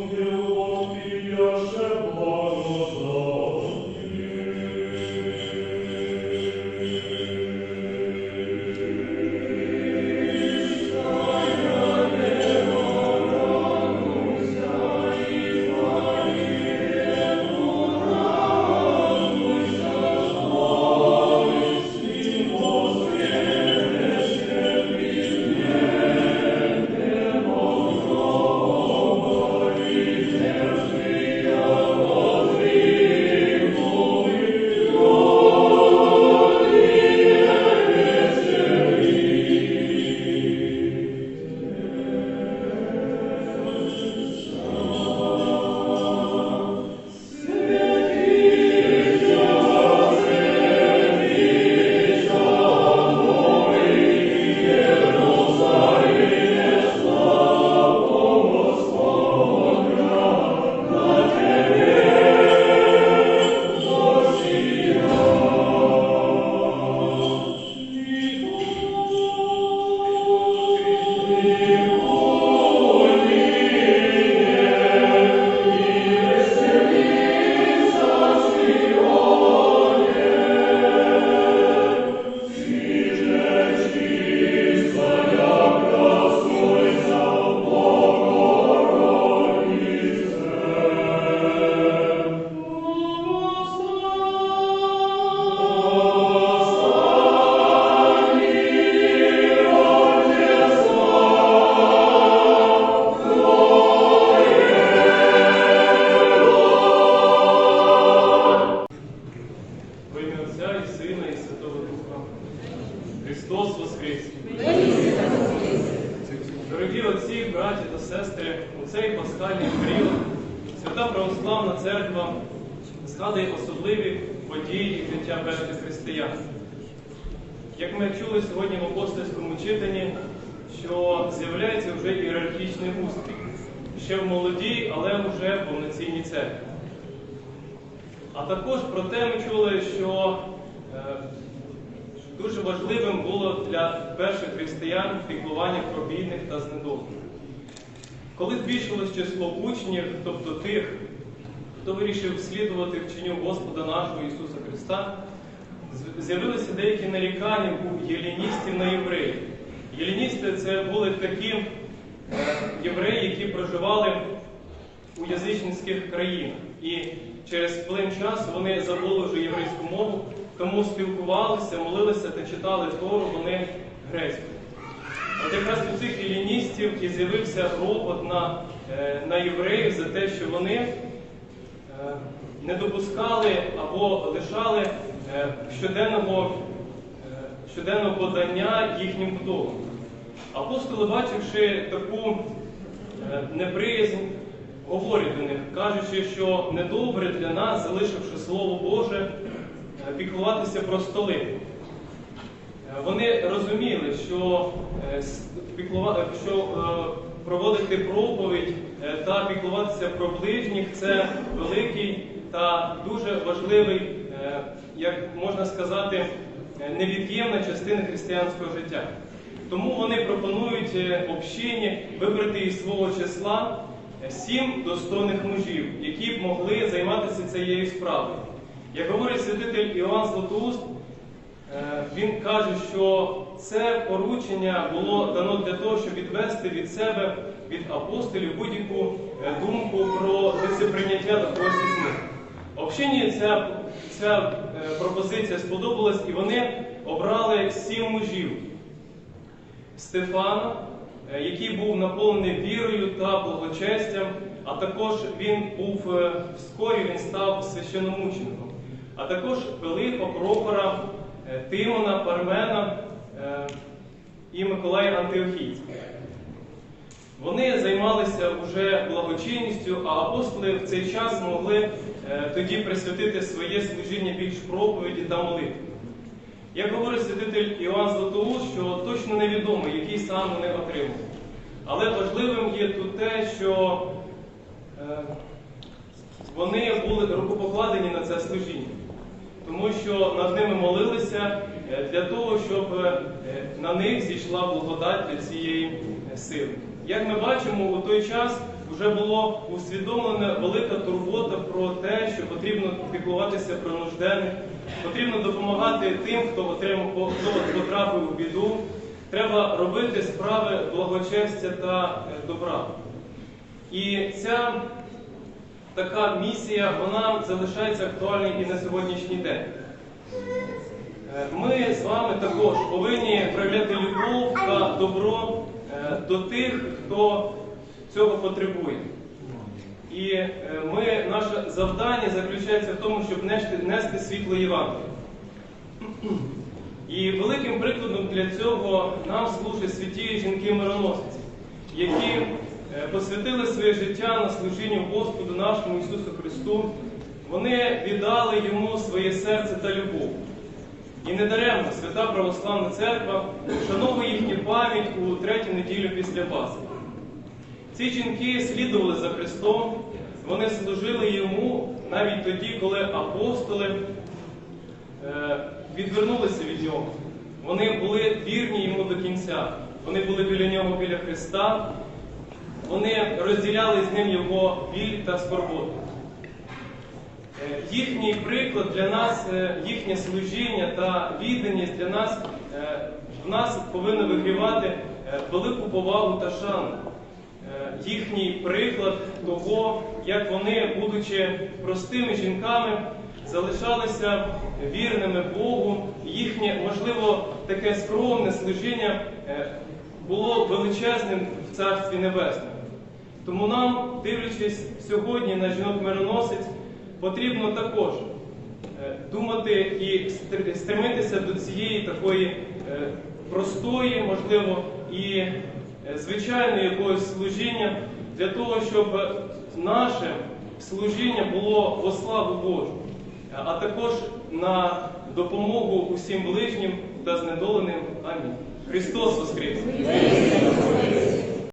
Во браті та сестри, у цей пасхальний період Свята Православна Церква згадує особливі події життя перших християн. Як ми чули сьогодні в апостольському читанні, що з'являється вже ієрархічний устрій, ще в молодій, але вже в повноцінній церкві. А також про те ми чули, що е, дуже важливим було для перших християн піклування про бідних та знедолених. Коли збільшилось число учнів, тобто тих, хто вирішив слідувати вченню Господа нашого Ісуса Христа, з'явилися деякі нарікання у єліністів на євреїв. Єліністи це були такі е, євреї, які проживали у язичницьких країнах. І через плин часу вони забули вже єврейську мову, тому спілкувалися, молилися та читали Тору вони грецькою. От якраз цих еліністів і з'явився ропот на, е, на євреїв за те, що вони е, не допускали або лишали е, щоденного, щоденного подання їхнім вдовам. Апостоли, бачивши таку неприязнь, говорять до них, кажучи, що недобре для нас, залишивши Слово Боже, піклуватися про столи. Вони розуміли, що, е, що е, проводити проповідь е, та піклуватися про ближніх це великий та дуже важливий, як можна сказати, невід'ємна частина християнського життя. Тому вони пропонують общині вибрати із свого числа сім достойних мужів, які б могли займатися цією справою. Як говорить святитель Іоанн Златоуст, Він каже, що це поручення було дано для того, щоб відвести від себе, від апостолів, будь-яку е, думку про лицеприйняття такої змін. Общині ця, ця е, пропозиція сподобалась, і вони обрали сім мужів. Стефана, е, який був наповнений вірою та благочестям, а також він був е, вскорі він став священомучеником, а також Пилипа, Прохора, е, Тимона, Пармена е, і Миколая Антиохійського. Вони займалися вже благочинністю, а апостоли в цей час могли е, тоді присвятити своє служіння більш проповіді та молитві. Як говорить святитель Іоанн Златоуст, що точно невідомо, який сам вони отримали. Але важливим є тут те, що е, вони були рукопокладені на це служіння, тому що над ними молилися е, для того, щоб е, на них зійшла благодать для цієї е, сили. Як ми бачимо, у той час вже було усвідомлена велика турбота про те, що потрібно піклуватися про нужденних, потрібно допомагати тим, хто отримав хто потрапив у біду. Треба робити справи благочестя та е, добра. І ця така місія вона залишається актуальною і на сьогоднішній день. Е, Ми з вами також повинні проявляти любов та добро е, до тих, хто цього потребує. І е, ми, наше завдання заключається в тому, щоб нести, нести світло Євангелія. І великим прикладом для цього нам служать святі жінки-мироносиці, які посвятили своє життя на служінню Господу нашому Ісусу Христу. Вони віддали йому своє серце та любов. І недаремно Свята Православна Церква вшановує їхню пам'ять у третю неділю після Пасхи. Ці жінки слідували за Христом, вони служили йому навіть тоді, коли апостоли е, відвернулися від нього. Вони були вірні йому до кінця. Вони були біля нього біля Христа. Вони розділяли з ним його біль та скорботу. Е, Їхній приклад для нас, е, їхнє служіння та відданість для нас е, в нас повинно вигрівати велику повагу та шану. Їхній приклад того, як вони, будучи простими жінками, залишалися вірними Богу. Їхнє, можливо, таке скромне служіння було величезним в Царстві Небесному. Тому нам, дивлячись сьогодні на жінок-мироносець, потрібно також е, думати і стр- стремитися до цієї такої е, простої, можливо, і е, звичайної якогось служіння для того, щоб наше служіння було во славу Божу, а також на допомогу усім ближнім та знедоленим. Амінь. Христос Воскрес!